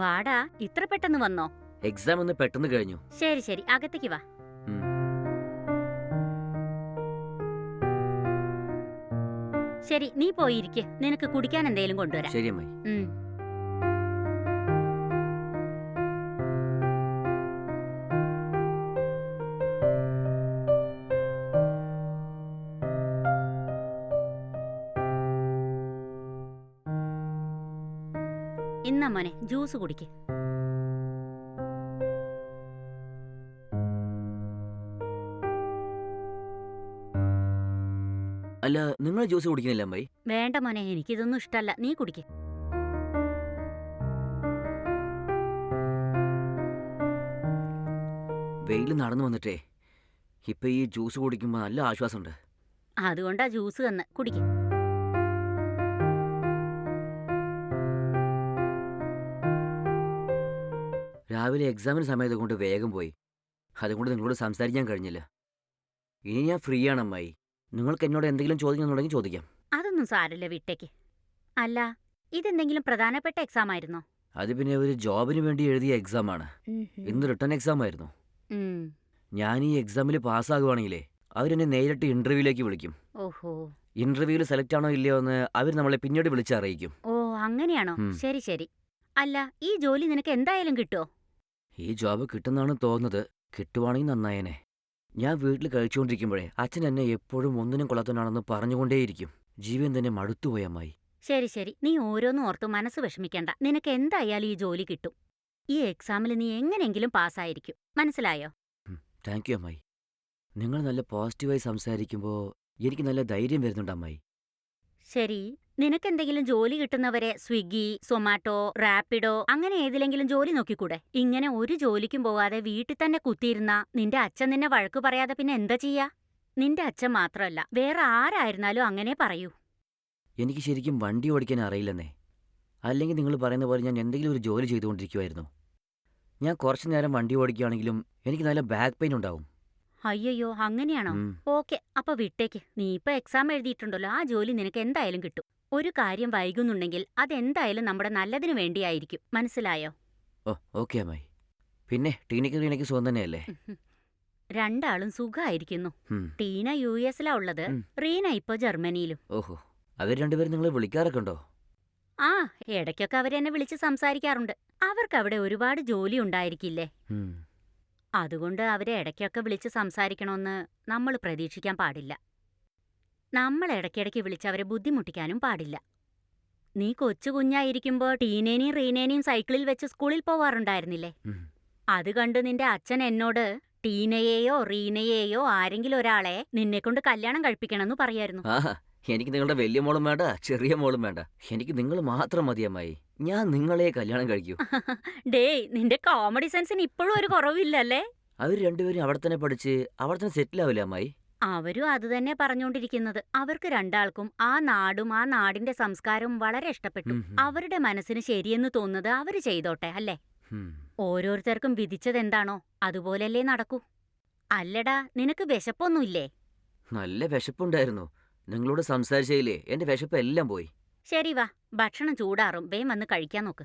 വാടാ ഇത്ര പെട്ടെന്ന് വന്നോ? എക്സാം ഒന്ന് പെട്ടെന്ന് കഴിഞ്ഞു. ശരി ശരി. അകത്തേക്ക് വാ. ഉം. ശരി നീ പോയിരിക്കെ നിനക്ക് കുടിക്കാൻ എന്തെങ്കിലും കൊണ്ടുവരാം. ശരി അമ്മായി. ഉം. ഇന്നാ മോനെ ജ്യൂസ് കുടിക്ക്. അല്ല നിങ്ങൾ ജ്യൂസ് കുടിക്കുന്നില്ല അമ്മായി? വേണ്ട മോനെ എനിക്കിതൊന്നും ഇഷ്ടമല്ല നീ കുടിക്ക്. വെയിൽ നടന്നു വന്നിട്ടേ ഇപ്പൊ ഈ ജ്യൂസ് കുടിക്കുമ്പോ നല്ല ആശ്വാസമുണ്ട്. അതുകൊണ്ടാ ജ്യൂസ് തന്നെ. കുടിക്ക്. രാവിലെ എക്സാമിന് സമയത്ത് കൊണ്ട് വേഗം പോയി. അതുകൊണ്ട് നിങ്ങളോട് സംസാരിക്കാൻ കഴിഞ്ഞില്ല. ഇനി ഞാൻ ഫ്രീ ആണ് അമ്മായി. നിങ്ങൾക്ക് എന്നോട് എന്തെങ്കിലും ചോദിക്കുന്നുണ്ടെങ്കിൽ ചോദിക്കാം. അതൊന്നും സാരല്ല വിട്ടേക്ക്. അല്ല ഇതെന്തെങ്കിലും പ്രധാനപ്പെട്ട എക്സാം ആയിരുന്നോ? അത് പിന്നെ ഒരു ജോബിന് വേണ്ടി എഴുതിയ എക്സാം ആണ്. ഇന്ന് റിട്ടേൺ എക്സാം ആയിരുന്നു. ഉം. ഞാൻ ഈ എക്സാമിൽ പാസ്സാകുവാണെങ്കിലേ അവരെന്നെ നേരിട്ട് ഇന്റർവ്യൂവിലേക്ക് വിളിക്കും. ഓഹോ. ഇന്റർവ്യൂവിൽ സെലക്ട് ആണോ ഇല്ലയോ എന്ന് അവർ നമ്മളെ പിന്നീട് വിളിച്ചറിയിക്കും ഓ അങ്ങനെയാണോ? ഉം. ശരി ശരി. അല്ല ഈ ജോലി നിനക്ക് എന്തായാലും കിട്ടുമോ ഈ ജോബ് കിട്ടുന്നാണ് തോന്നുന്നത്. കിട്ടുവാണെങ്കിൽ നന്നായേനെ. ഞാൻ വീട്ടിൽ കഴിച്ചുകൊണ്ടിരിക്കുമ്പോഴേ അച്ഛൻ എന്നെ എപ്പോഴും ഒന്നിനും കൊള്ളാത്തവനാണെന്ന് പറഞ്ഞുകൊണ്ടേയിരിക്കും. ജീവൻ തന്നെ മടുത്തുപോയി അമ്മായി. ശരി ശരി. നീ ഓരോന്നും ഓർത്ത് മനസ്സ് വിഷമിക്കണ്ട. നിനക്ക് എന്തായാലും ഈ ജോലി കിട്ടും. ഈ എക്സാമിൽ നീ എങ്ങനെയെങ്കിലും പാസ്സായിരിക്കും. മനസ്സിലായോ? താങ്ക് യു അമ്മായി. നിങ്ങൾ നല്ല പോസിറ്റീവായി സംസാരിക്കുമ്പോൾ എനിക്ക് നല്ല ധൈര്യം വരുന്നുണ്ട് അമ്മായി. ശരി. നിനക്കെന്തെങ്കിലും ജോലി കിട്ടുന്നവരെ സ്വിഗ്ഗി സൊമാറ്റോ റാപ്പിഡോ അങ്ങനെ ഏതിലെങ്കിലും ജോലി നോക്കിക്കൂടെ? ഇങ്ങനെ ഒരു ജോലിക്കും പോവാതെ വീട്ടിൽ തന്നെ കുത്തിയിരുന്ന നിന്റെ അച്ഛൻ നിന്നെ വഴക്ക് പറയാതെ പിന്നെ എന്താ ചെയ്യാ? നിന്റെ അച്ഛൻ മാത്രമല്ല വേറെ ആരായിരുന്നാലും അങ്ങനെ പറയൂ. എനിക്ക് ശരിക്കും വണ്ടി ഓടിക്കാൻ അറിയില്ലെന്നേ. അല്ലെങ്കിൽ നിങ്ങൾ പറയുന്ന പോലെ ഞാൻ എന്തെങ്കിലും ഒരു ജോലി ചെയ്തുകൊണ്ടിരിക്കുമായിരുന്നു ഞാൻ കുറച്ചു നേരം വണ്ടി ഓടിക്കുകയാണെങ്കിലും എനിക്ക് നല്ല ബാക്ക് പെയിൻ ഉണ്ടാവും. അയ്യോ അങ്ങനെയാണോ. ഓക്കെ അപ്പൊ വിട്ടേക്ക്. നീ ഇപ്പൊ എക്സാം എഴുതിയിട്ടുണ്ടല്ലോ ആ ജോലി നിനക്ക് എന്തായാലും കിട്ടും. ഒരു കാര്യം വൈകുന്നുണ്ടെങ്കിൽ അതെന്തായാലും നമ്മുടെ നല്ലതിനു വേണ്ടിയായിരിക്കും. മനസ്സിലായോ? ഓ ഓക്കെ അമ്മായി. പിന്നെ ടീനയ്ക്ക് റീനയ്ക്ക് സുഖം തന്നെയല്ലേ? രണ്ടാളും സുഖമായിരിക്കുന്നു ഉം. ടീന യു എസിലാ ഉള്ളത്. ഉം. റീന ഇപ്പൊ ജർമ്മനിയിലും. ഓഹോ. അവർ രണ്ടുപേരും നിങ്ങളെ വിളിക്കാറൊക്കെ ഉണ്ടോ? ആ ഇടയ്ക്കൊക്കെ അവരെന്നെ വിളിച്ച് സംസാരിക്കാറുണ്ട്. അവർക്ക് അവിടെ ഒരുപാട് ജോലി ഉണ്ടായിരിക്കില്ലേ? ഉം. അതുകൊണ്ട് അവരെ ഇടയ്ക്കൊക്കെ വിളിച്ച് സംസാരിക്കണമെന്ന് നമ്മൾ പ്രതീക്ഷിക്കാൻ പാടില്ല. നമ്മൾ ഇടയ്ക്കിടയ്ക്ക് വിളിച്ചവരെ ബുദ്ധിമുട്ടിക്കാനും പാടില്ല. നീ കൊച്ചു കുഞ്ഞായിരിക്കുമ്പോ ടീനേനെയും റീനേനെയും സൈക്കിളിൽ വെച്ച് സ്കൂളിൽ പോവാറുണ്ടായിരുന്നില്ലേ? അത് കണ്ട് നിന്റെ അച്ഛൻ എന്നോട് ടീനയെയോ റീനയെയോ ആരെങ്കിലും ഒരാളെ നിന്നെക്കൊണ്ട് കല്യാണം കഴിപ്പിക്കണമെന്ന് പറയായിരുന്നു. ആഹാ എനിക്ക് നിങ്ങളുടെ വലിയ മോളും വേണ്ട ചെറിയ മോളും വേണ്ട. എനിക്ക് നിങ്ങൾ മാത്രം മതിയായി ഞാൻ നിങ്ങളെ കല്യാണം കഴിക്കൂ. ഡേ നിന്റെ കോമഡി സെൻസിന് ഇപ്പോഴും ഒരു കുറവില്ലല്ലേ? അവർ രണ്ടുപേരും അവിടെ തന്നെ പഠിച്ച് അവിടെ തന്നെ സെറ്റിൽ ആവില്ല അമ്മായി? അവരും അതുതന്നെ പറഞ്ഞുകൊണ്ടിരിക്കുന്നത് അവർക്ക് രണ്ടാൾക്കും ആ നാടും ആ നാടിന്റെ സംസ്കാരവും വളരെ ഇഷ്ടപ്പെട്ടു. അവരുടെ മനസ്സിന് ശരിയെന്ന് തോന്നുന്നത് അവർ ചെയ്തോട്ടെ അല്ലേ? ഓരോരുത്തർക്കും ഓരോരുത്തർക്കും വിധിച്ചതെന്താണോ അതുപോലെയല്ലേ നടക്കൂ. അല്ലടാ നിനക്ക് വിശപ്പൊന്നുമില്ലേ? നല്ല വിശപ്പുണ്ടായിരുന്നു. നിങ്ങളോട് സംസാരിച്ചതിലേ എന്റെ വിശപ്പ് എല്ലാം പോയി. ശരി വാ ഭക്ഷണം ചൂടാറും. വേം വന്ന് കഴിക്കാൻ നോക്ക്.